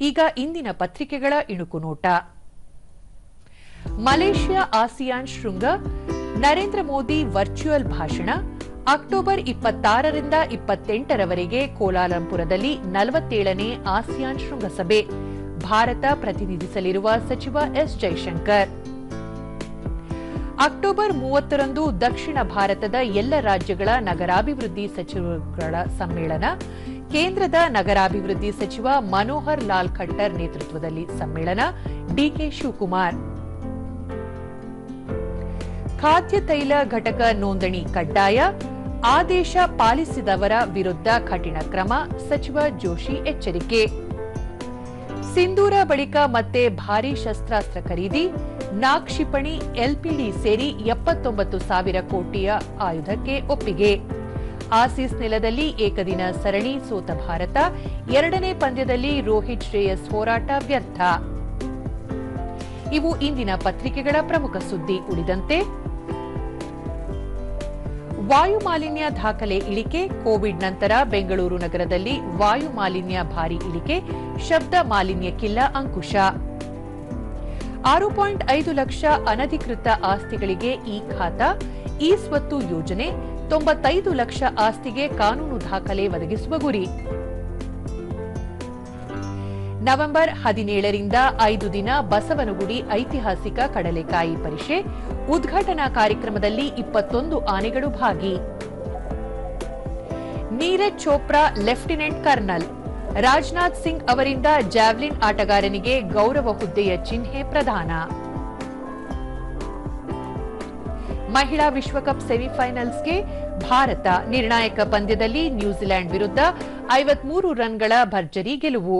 ಈಗ ಇಂದಿನ ಪತ್ರಿಕೆಗಳ ಇಣುಕು ನೋಟ. ಮಲೇಷ್ಯಾ ಆಸಿಯಾನ್ ಶೃಂಗ, ನರೇಂದ್ರ ಮೋದಿ ವರ್ಚುವಲ್ ಭಾಷಣ, ಅಕ್ಟೋಬರ್ ಇಪ್ಪತ್ತಾರರಿಂದ ಇಪ್ಪತ್ತೆಂಟರವರೆಗೆ ಕೋಲಾಲಂಪುರದಲ್ಲಿ ನಲವತ್ತೇಳನೇ ಆಸಿಯಾನ್ ಶೃಂಗಸಭೆ. ಭಾರತ ಪ್ರತಿನಿಧಿಸಲಿರುವ ಸಚಿವ ಎಸ್ ಜೈಶಂಕರ್. ಅಕ್ಟೋಬರ್ ಮೂವತ್ತರಂದು ದಕ್ಷಿಣ ಭಾರತದ ಎಲ್ಲ ರಾಜ್ಯಗಳ ನಗರಾಭಿವೃದ್ಧಿ ಸಚಿವರುಗಳ ಸಮ್ಮೇಳನ. ಕೇಂದ್ರದ ನಗರಾಭಿವೃದ್ಧಿ ಸಚಿವ ಮನೋಹರ್ ಲಾಲ್ ಖಟ್ಟರ್ ನೇತೃತ್ವದಲ್ಲಿ ಸಮ್ಮೇಳನ. ಡಿಕೆ ಶಿವಕುಮಾರ್. ಖಾದ್ಯ ತೈಲ ಘಟಕ ನೋಂದಣಿ ಕಡ್ಡಾಯ. ಆದೇಶ ಪಾಲಿಸಿದವರ ವಿರುದ್ಧ ಕಠಿಣ ಕ್ರಮ, ಸಚಿವ ಜೋಶಿ ಎಚ್ಚರಿಕೆ. ಸಿಂಧೂರ ಬಳಿಕ ಮತ್ತೆ ಭಾರೀ ಶಸ್ತ್ರಾಸ್ತ್ರ ಖರೀದಿ ನಾಕ್ಷಿಪಣಿ ಕ್ಷಿಪಣಿ ಎಲ್ಪಿಡಿ ಸೇರಿ ಎಪ್ಪತ್ತೊಂಬತ್ತು ಸಾವಿರ ಕೋಟಿಯ ಆಯುಧಕ್ಕೆ ಒಪ್ಪಿಗೆ. ಆಸೀಸ್ ನೆಲದಲ್ಲಿ ಏಕದಿನ ಸರಣಿ ಸೋತ ಭಾರತ, ಎರಡನೇ ಪಂದ್ಯದಲ್ಲಿ ರೋಹಿತ್ ಶ್ರೇಯಸ್ ಹೋರಾಟ ವ್ಯರ್ಥ. ಇವು ಇಂದಿನ ಪತ್ರಿಕೆಗಳ ಪ್ರಮುಖ ಸುದ್ದಿ ಉಳಿದಂತೆ ವಾಯು ಮಾಲಿನ್ಯ ದಾಖಲೆ ಇಳಿಕೆ, ಕೋವಿಡ್ ನಂತರ ಬೆಂಗಳೂರು ನಗರದಲ್ಲಿ ವಾಯು ಮಾಲಿನ್ಯ ಭಾರಿ ಇಳಿಕೆ, ಶಬ್ದ ಮಾಲಿನ್ಯಕ್ಕಿಲ್ಲ ಅಂಕುಶ. ಆರು ಪಾಯಿಂಟ್ ಐದು ಲಕ್ಷ ಅನಧಿಕೃತ ಆಸ್ತಿಗಳಿಗೆ ಈ ಖಾತಾ, ಈ ಸ್ವತ್ತು ಯೋಜನೆ, ತೊಂಬತ್ತೈದು ಲಕ್ಷ ಆಸ್ತಿಗೆ ಕಾನೂನು ದಾಖಲೆ ಒದಗಿಸುವ ಗುರಿ. ನವೆಂಬರ್ ಹದಿನೇಳರಿಂದ ಐದು ದಿನ ಬಸವನಗುಡಿ ಐತಿಹಾಸಿಕ ಕಡಲೆಕಾಯಿ ಪರಿಷೆ ಉದ್ಘಾಟನಾ ಕಾರ್ಯಕ್ರಮದಲ್ಲಿ ಇಪ್ಪತ್ತೊಂದು ಆನೆಗಳು ಭಾಗಿ. Neeraj Chopra, lieutenant colonel. Rajnath Singh ಅವರಿಂದ ಜಾವ್ಲಿನ್ ಆಟಗಾರನಿಗೆ ಗೌರವ ಹುದ್ದೆಯ ಚಿಹ್ನೆ ಪ್ರದಾನ. ಮಹಿಳಾ ವಿಶ್ವಕಪ್ ಸೆಮಿಫೈನಲ್ಸ್ಗೆ ಭಾರತ ನಿರ್ಣಾಯಕ ಪಂದ್ಯದಲ್ಲಿ ನ್ಯೂಜಿಲೆಂಡ್ ವಿರುದ್ಧ ಐವತ್ಮೂರು ರನ್ಗಳ ಭರ್ಜರಿ ಗೆಲುವು.